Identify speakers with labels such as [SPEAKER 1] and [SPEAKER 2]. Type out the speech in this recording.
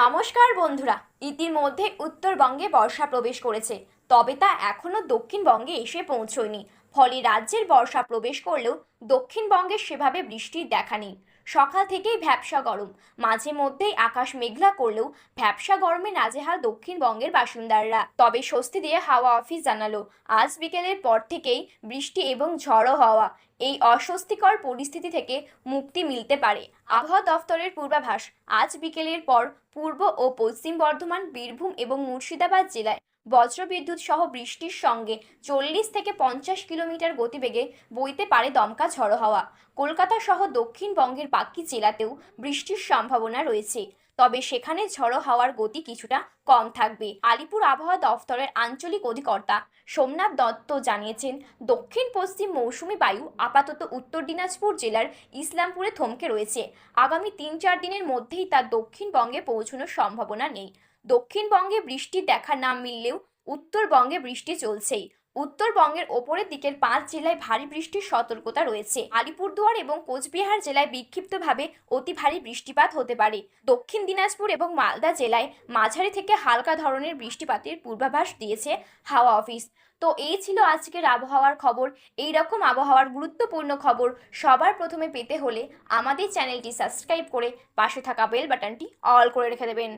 [SPEAKER 1] নমস্কার বন্ধুরা ইতিমধ্যে উত্তরবঙ্গে বর্ষা প্রবেশ করেছে। তবে তা এখনও দক্ষিণবঙ্গে এসে পৌঁছয়নি। ফলে রাজ্যের বর্ষা প্রবেশ করলেও দক্ষিণবঙ্গে সেভাবে বৃষ্টির দেখা নেই। সকাল থেকেই ভ্যাবসা গরম। মাঝে মধ্যেই আকাশ মেঘলা করলেও ভ্যাবসা গরমে নাজেহাল দক্ষিণবঙ্গের বাসিন্দারা। তবে স্বস্তি দিয়ে হাওয়া অফিস জানালো, আজ বিকেলের পর থেকেই বৃষ্টি এবং ঝড়ো হওয়া। এই অস্বস্তিকর পরিস্থিতি থেকে মুক্তি মিলতে পারে। আবহাওয়া দফতরের পূর্বাভাস, আজ বিকেলের পর পূর্ব ও পশ্চিম বর্ধমান, বীরভূম এবং মুর্শিদাবাদ জেলায় বজ্রবিদ্যুৎ সহ বৃষ্টির সঙ্গে চল্লিশ থেকে পঞ্চাশ কিলোমিটার গতিবেগে বইতে পারে দমকা ঝড়ো হাওয়া। কলকাতা সহ দক্ষিণবঙ্গের বাকি জেলাতেও বৃষ্টির সম্ভাবনা রয়েছে। তবে সেখানে ঝড়ো হাওয়ার গতি কিছুটা কম থাকবে। আলিপুর আবহাওয়া দফতরের আঞ্চলিক অধিকর্তা সোমনাথ দত্ত জানিয়েছেন, দক্ষিণ পশ্চিম মৌসুমি বায়ু আপাতত উত্তর দিনাজপুর জেলার ইসলামপুরে থমকে রয়েছে। আগামী তিন চার দিনের মধ্যেই তার দক্ষিণবঙ্গে পৌঁছানোর সম্ভাবনা নেই। দক্ষিণবঙ্গে বৃষ্টি দেখা না মিললেও উত্তরবঙ্গে বৃষ্টি চলছেই। উত্তরবঙ্গের ওপরের দিকের পাঁচ জেলায় ভারী বৃষ্টির সতর্কতা রয়েছে। আলিপুরদুয়ার এবং কোচবিহার জেলায় বিক্ষিপ্তভাবে অতি ভারী বৃষ্টিপাত হতে পারে। দক্ষিণ দিনাজপুর এবং মালদা জেলায় মাঝারি থেকে হালকা ধরনের বৃষ্টিপাতের পূর্বাভাস দিয়েছে হাওয়া অফিস। তো এই ছিল আজকের আবহাওয়ার খবর। এই রকম আবহাওয়ার গুরুত্বপূর্ণ খবর সবার প্রথমে পেতে হলে আমাদের চ্যানেলটি সাবস্ক্রাইব করে পাশে থাকা বেল বাটনটি অল করে রেখে দেবেন।